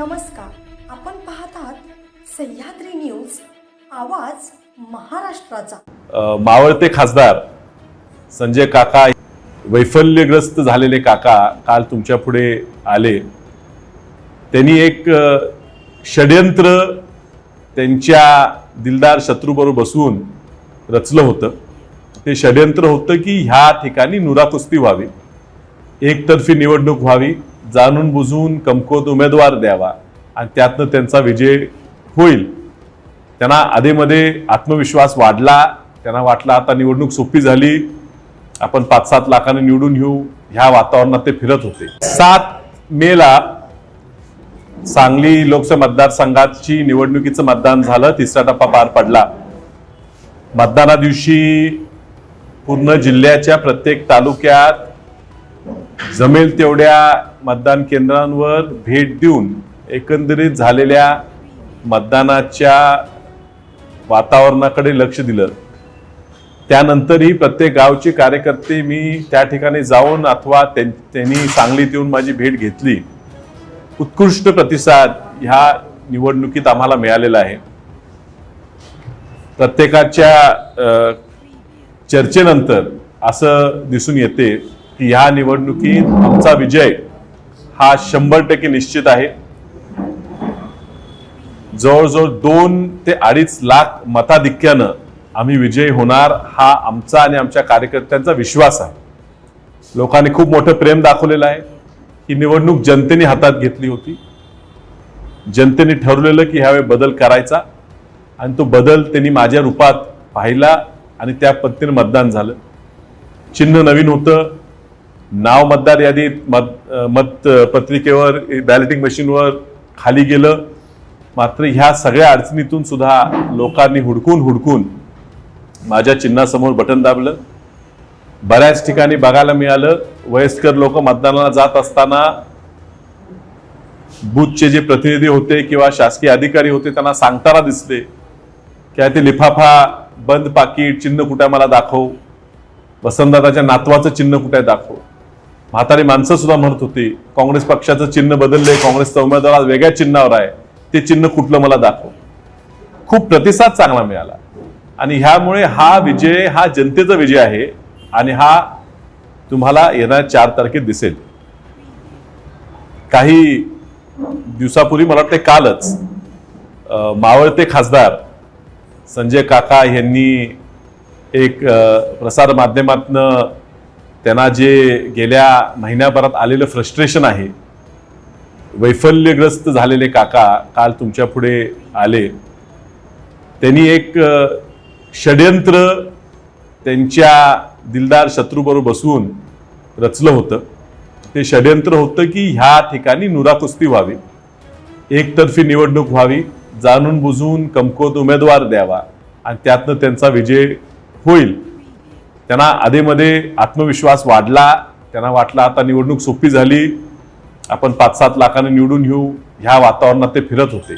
नमस्कार. आपण पाहत आहात सह्याद्री न्यूज आवाज महाराष्ट्राचा. मावळते खासदार संजय काका वैफल्यग्रस्त झालेले काका काल तुमच्यापुढे आले. त्यांनी एक षड्यंत्र त्यांच्या दिलदार शत्रूबरोबर बसवून रचलं होतं. ते षड्यंत्र होतं की ह्या ठिकाणी नुराकुस्ती व्हावी. एकतर्फी निवडणूक व्हावी. जाणून बुजून कमकुवत उमेदवार द्यावा आणि त्यातनं त्यांचा विजय होईल. त्यांना आधीमध्ये आत्मविश्वास वाढला त्यांना वाटलं आता निवडणूक सोपी झाली आपण पाच सात लाखांनी निवडून घेऊ ह्या वातावरणात ते फिरत होते. सात मेला सांगली लोकसभा मतदारसंघाची निवडणुकीचं मतदान झालं तिसरा टप्पा पार पडला. मतदाना दिवशी पूर्ण जिल्ह्याच्या प्रत्येक तालुक्यात जमेल तेवढ्या मतदान केंद्रांवर भेट देऊन एकंदरीत झालेल्या मतदानाच्या वातावरणाकडे लक्ष दिलं. त्यानंतरही प्रत्येक गावचे कार्यकर्ते मी त्या ठिकाणी जाऊन अथवा त्यां- त्यांनी सांगलीत येऊन माझी भेट घेतली. उत्कृष्ट प्रतिसाद ह्या निवडणुकीत आम्हाला मिळालेला आहे. प्रत्येकाच्या चर्चेनंतर असं दिसून येते की ह्या निवडणुकीत आमचा विजय हा शंभर टक्के निश्चित आहे. जवळजवळ दोन ते अडीच लाख मताधिक्यानं आम्ही विजयी होणार हा आमचा आणि आमच्या कार्यकर्त्यांचा विश्वास आहे. लोकांनी खूप मोठं प्रेम दाखवलेलं आहे ही निवडणूक जनतेने हातात घेतली होती. जनतेने ठरवलेलं की ह्यावेळी बदल करायचा आणि तो बदल त्यांनी माझ्या रूपात पाहिला आणि त्या पद्धतीने मतदान झालं. चिन्ह नवीन होतं. नाव मतदार यादीत मत मतपत्रिकेवर पत्रिकेवर बॅलेटिंग मशीनवर खाली गेलं. मात्र ह्या सगळ्या अडचणीतून सुद्धा लोकांनी हुडकून हुडकून माझ्या चिन्हासमोर बटन दाबलं. बऱ्याच ठिकाणी बघायला मिळालं वयस्कर लोक मतदानाला जात असताना बुथचे जे प्रतिनिधी होते किंवा शासकीय अधिकारी होते त्यांना सांगताना दिसले की ते लिफाफा बंद पाकिट चिन्ह कुठे मला दाखव. वसंतदादाच्या नातवाचं चिन्ह कुठे दाखव. म्हातारी माणसं सुद्धा म्हणत होती काँग्रेस पक्षाचं चिन्ह बदलले काँग्रेसचा उमेदवार आज वेगळ्या चिन्हावर आहे. ते चिन्ह कुठलं मला दाखव. खूप प्रतिसाद चांगला मिळाला. आणि ह्यामुळे हा विजय हा जनतेचा विजय आहे आणि हा तुम्हाला येणाऱ्या चार तारखेत दिसेल. काही दिवसापूर्वी मला वाटते कालच मावळते खासदार संजय काका यांनी एक प्रसार माध्यमातनं त्यांना जे गेल्या महिन्याभरात आलेलं फ्रस्ट्रेशन आहे वैफल्यग्रस्त झालेले काका काल तुमच्यापुढे आले. त्यांनी एक षड्यंत्र त्यांच्या दिलदार शत्रूबरोबर बसवून रचलं होतं. ते षड्यंत्र होतं की ह्या ठिकाणी नुराकुस्ती व्हावी. एकतर्फी निवडणूक व्हावी जाणून बुजून कमकुवत उमेदवार द्यावा आणि त्यातनं त्यांचा विजय होईल. त्यांना आधीमध्ये आत्मविश्वास वाढला त्यांना वाटलं आता निवडणूक सोपी झाली आपण पाच सात लाखाने निवडून घेऊ ह्या वातावरणात ते फिरत होते.